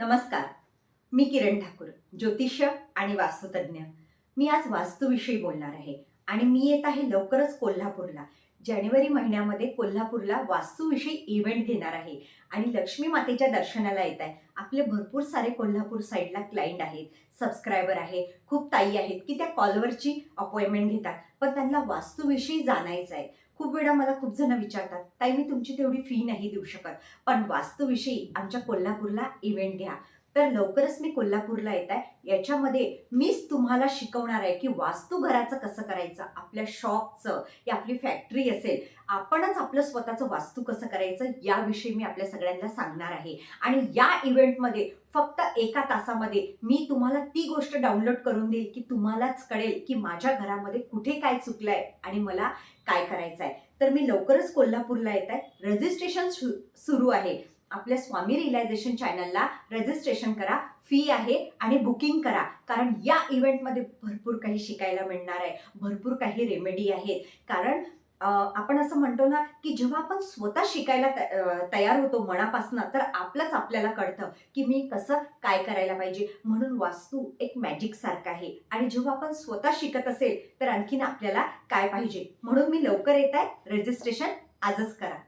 नमस्कार. मी किरण ठाकूर ज्योतिष्य आणि वास्तुतज्ञ. मी आज वास्तूविषयी बोलणार आहे आणि मी येत आहे लवकरच कोल्हापूरला. जानेवारी महिन्यामध्ये कोल्हापूरला वास्तूविषयी इव्हेंट घेणार आहे आणि लक्ष्मी मातेच्या दर्शनाला येत आहे. आपले भरपूर सारे कोल्हापूर साईडला क्लायंट आहेत सबस्क्रायबर आहे खूप ताई आहेत की त्या कॉलवरची अपॉइंटमेंट घेतात. पण त्यांना वास्तूविषयी जाणायचं आहे खूप वेळा मला खूप जण विचारतात ताई मी तुमची तेवढी फी नाही देऊ शकत पण वास्तूविषयी आमच्या कोल्हापूरला इव्हेंट घ्या. तर लवकरच मी कोल्हापूरला येत आहे. याच्यामध्ये मीच तुम्हाला शिकवणार आहे की वास्तू घराचं कसं करायचं आपल्या शॉपचं या आपली फॅक्टरी असेल आपणच आपलं स्वतःचं वास्तू कसं करायचं याविषयी मी आपल्या सगळ्यांना सांगणार आहे. आणि या इव्हेंटमध्ये फक्त एका तासामध्ये मी तुम्हाला ती गोष्ट डाउनलोड करून देईल की तुम्हालाच कळेल की माझ्या घरामध्ये कुठे काय चुकलं आहे आणि मला काय करायचं आहे तर मी लवकरच कोल्हापूरला येत आहे. रजिस्ट्रेशन सुरू आहे. आपल्या स्वामी रिलायझेशन चॅनलला रजिस्ट्रेशन करा फी आहे आणि बुकिंग करा. कारण या इव्हेंटमध्ये भरपूर काही शिकायला मिळणार आहे भरपूर काही रेमेडी आहेत. कारण आपण असं म्हणतो ना की जेव्हा आपण स्वतः शिकायला त- तयार होतो मनापासनं तर आपलंच आपल्याला कळतं की मी कसं काय करायला पाहिजे. म्हणून वास्तू एक मॅजिक सारखं आहे. आणि जेव्हा आपण स्वतः शिकत असेल तर आणखीन आपल्याला काय पाहिजे? म्हणून मी लवकर येत आहे. रजिस्ट्रेशन आजच करा.